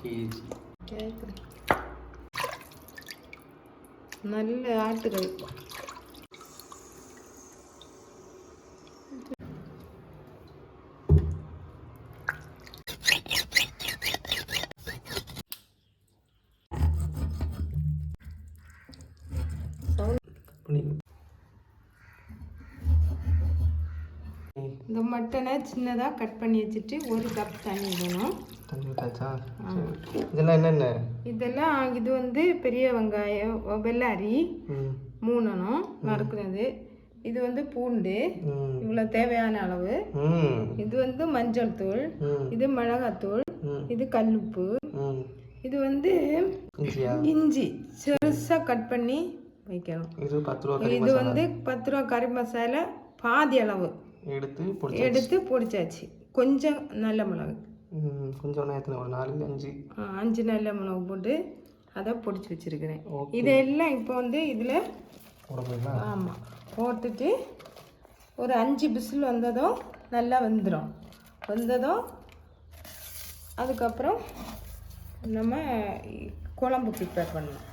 K G നല്ല ആട്ട് കഴിക്കും இந்த மட்டனை சின்னதாக கட் பண்ணி வச்சுட்டு ஒரு கப் தண்ணி விடணும் தண்ணி விட்டாச்சா சரி. இதெல்லாம் என்னென்ன? இதெல்லாம் இது வந்து பெரிய வெங்காயம் வெள்ளாரி மூணணும் நறுக்குனது. இது வந்து பூண்டு. இவ்வளோ தேவையான அளவு. இது வந்து மஞ்சள் தூள். இது மிளகாத்தூள். இது கல்லுப்பு இது வந்து இஞ்சி. சிறுசாக கட் பண்ணி வைக்கணும். இது வந்து பத்து ரூபா கறி மசாலா பாதி அளவு. எடுத்து எடுத்து பொடிச்சாச்சு. கொஞ்சம் நல்ல மிளகு. கொஞ்சம் நேரத்தில் ஒரு நாலு அஞ்சு. அஞ்சு நல்ல மிளகு போட்டு அதை பொடிச்சு வச்சிருக்கிறேன். இதெல்லாம் இப்போ வந்து இதில் ஆமாம் போட்டுட்டு ஒரு அஞ்சு விசில் வந்ததும் நல்லா வெந்துடும் வெந்ததும் அதுக்கப்புறம் நம்ம குழம்பு ப்ரிப்பேர் பண்ணணும்.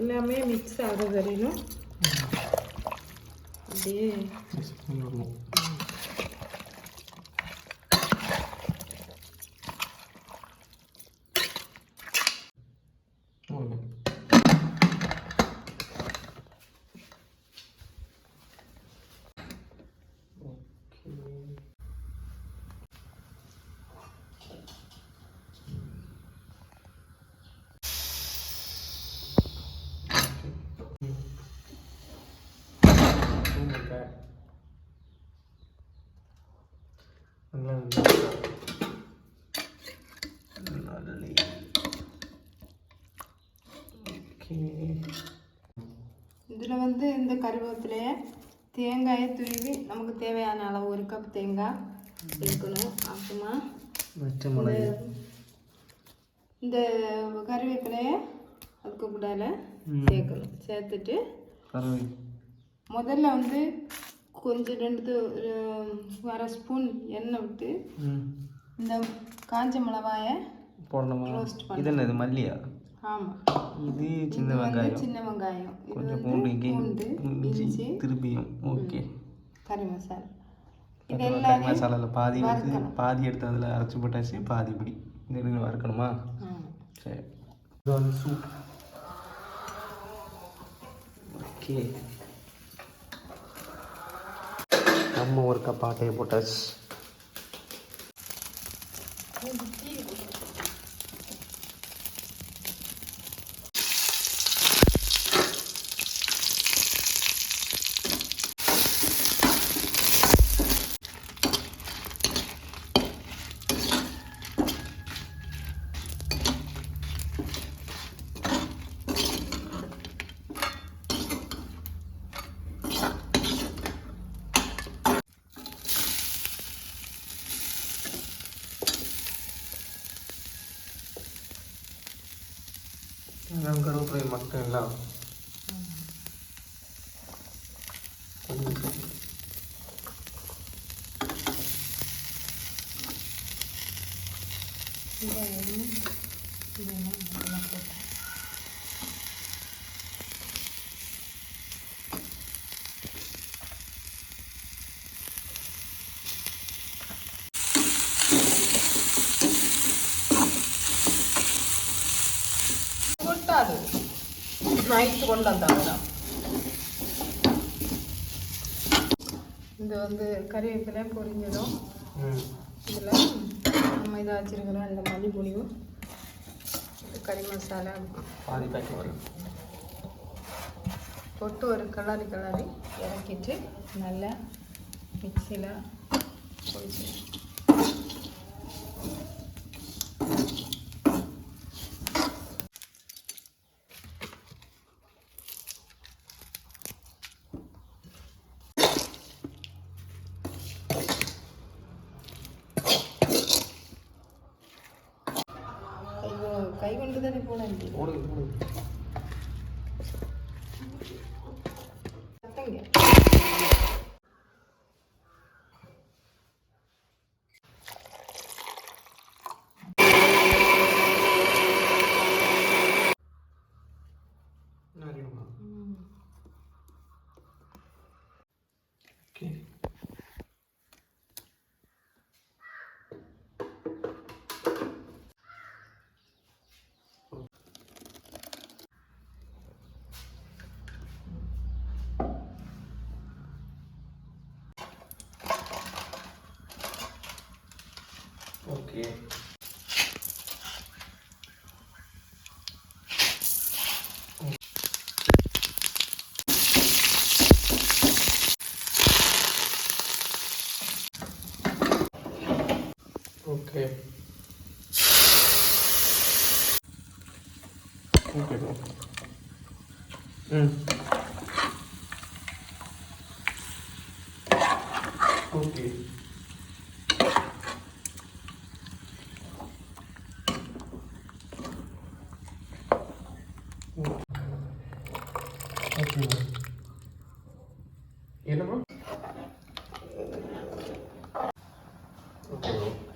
எல்லாமே மிக்ஸ் ஆக வரையிலும் அப்படியே மிக்ஸ் பண்ணி விடணும் ஓகே நல்லி இதில் வந்து இந்த கருவேப்பிலையை தேங்காயை துருவி நமக்கு தேவையான அளவு ஒரு கப் தேங்காய் சேர்க்கணும் அப்புறமா பச்சை மிளகு இந்த கருவேப்பிலையை அதுக்கு கூடால சேர்க்கணும். சேர்த்துட்டு முதல்ல வந்து கொஞ்சம் ரெண்டு அரை ஸ்பூன் எண்ணெய் விட்டு இந்த காஞ்ச மிளகாயை போடணுமா? இது என்னது மல்லியா? ஆமாம் இது சின்ன வெங்காயம். சின்ன வெங்காயம். இது கொஞ்சம் பூண்டு இஞ்சி. திருப்பியும். ஓகே. கறி மசாலா. இது கறி மசாலாவில் பாதி வந்து பாதி எடுத்து அதில் அரைச்சி போட்டாச்சு பாதி இப்படி. இந்த இடத்துல வறுக்கணுமா? சரி. இது வந்து சூப். ஓகே. நம்ம ஒரு கப் ஆட்டையை போட்டாச்சு. எல்லாம் கருவேப்பிலை மட்டும் எல்லாம் கொஞ்சம் நைட்டு கொண்டு வந்தாங்க. இது வந்து கறிவேப்பிலை பொரிஞ்சதும். இதில் நம்ம இதை வச்சுருக்கிறோம் இந்த மல்லிப்பொடியும் கறி மசாலா. போட்டு ஒரு கலரி கலரி இறக்கிட்டு நல்லா மிக்சியில் 오래되니 보낸디 오래 오래. 땡겨. 나 이거 சத்தங்க என்ன அறியணுமா ம். ஓகே ஓகே ஓகே ஓகே ம் ஓகே Okay.